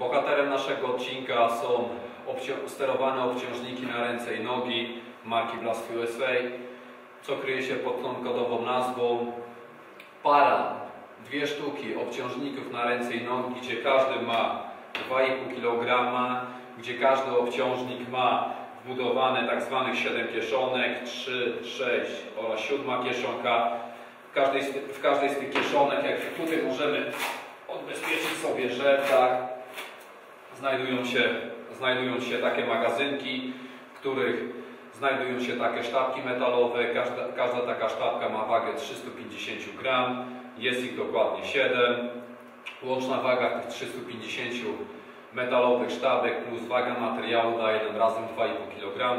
Bohaterem naszego odcinka są sterowane obciążniki na ręce i nogi marki Blast USA, co kryje się pod tą kodową nazwą. Para, dwie sztuki obciążników na ręce i nogi, gdzie każdy ma 2,5 kg, gdzie każdy obciążnik ma wbudowane tak zwanych 7 kieszonek, 3, 6 oraz 7 kieszonka. W każdej, w każdej z tych kieszonek, jak tutaj możemy odbezpieczyć sobie żertak, znajdują się, znajdują się takie magazynki, w których znajdują się takie sztabki metalowe. Każda, każda taka sztabka ma wagę 350 gram, jest ich dokładnie 7. Łączna waga tych 350 metalowych sztabek plus waga materiału daje nam razem 2,5 kg.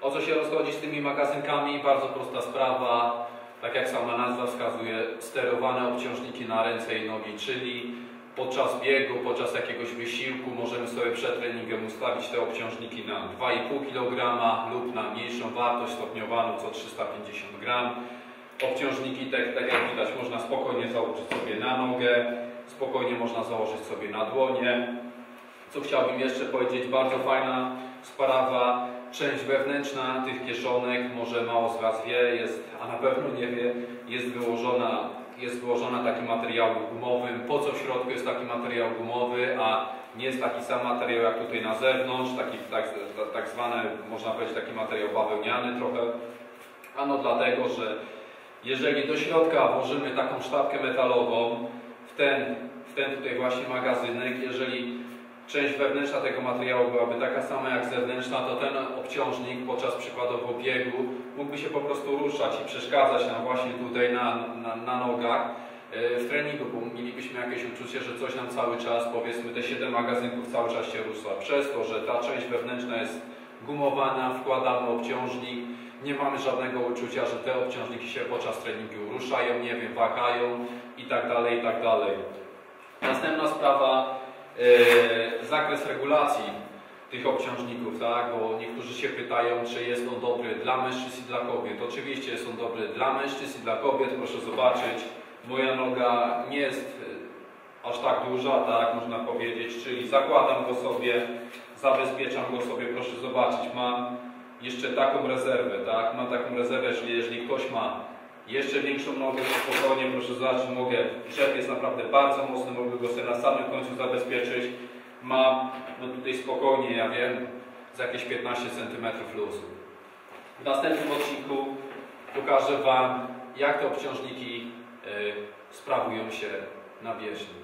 O co się rozchodzi z tymi magazynkami? Bardzo prosta sprawa. Tak jak sama nazwa wskazuje, sterowane obciążniki na ręce i nogi, czyli podczas biegu, podczas jakiegoś wysiłku możemy sobie przed treningiem ustawić te obciążniki na 2,5 kg lub na mniejszą wartość stopniowaną co 350 g. Obciążniki, tak, tak jak widać, można spokojnie założyć sobie na nogę, spokojnie można założyć sobie na dłonie. Co chciałbym jeszcze powiedzieć, bardzo fajna sprawa, część wewnętrzna tych kieszonek, może mało z Was wie, jest, a na pewno nie wie, jest wyłożona, jest wyłożona takim materiałem gumowym. Po co w środku jest taki materiał gumowy, a nie jest taki sam materiał jak tutaj na zewnątrz, taki tak, tak zwany, można powiedzieć, taki materiał bawełniany trochę. Ano dlatego, że jeżeli do środka włożymy taką sztabkę metalową, w ten, w ten tutaj właśnie magazynek, jeżeli część wewnętrzna tego materiału byłaby taka sama jak zewnętrzna, to ten obciążnik podczas przykładowo biegu mógłby się po prostu ruszać i przeszkadzać nam właśnie tutaj na, na, na nogach e, w treningu, bo mielibyśmy jakieś uczucie, że coś nam cały czas, powiedzmy te 7 magazynków cały czas się rusza. Przez to, że ta część wewnętrzna jest gumowana, wkładamy obciążnik, nie mamy żadnego uczucia, że te obciążniki się podczas treningu ruszają, nie wiem, wakają i tak dalej, i tak dalej. Następna sprawa, e, zakres regulacji tych obciążników, tak? Bo niektórzy się pytają, czy jest on dobry dla mężczyzn i dla kobiet. Oczywiście jest on dobry dla mężczyzn i dla kobiet. Proszę zobaczyć, moja noga nie jest e, aż tak duża, tak można powiedzieć, czyli zakładam go sobie, zabezpieczam go sobie, proszę zobaczyć, mam jeszcze taką rezerwę, tak? Mam taką rezerwę, czyli jeżeli ktoś ma jeszcze większą nogę, to spokojnie, proszę zobaczyć, mogę, rzep jest naprawdę bardzo mocny, mogę go sobie na samym końcu zabezpieczyć. Mam, no tutaj spokojnie, ja wiem, z jakieś 15 cm luzu. W następnym odcinku pokażę Wam, jak te obciążniki y, sprawują się na bieżni.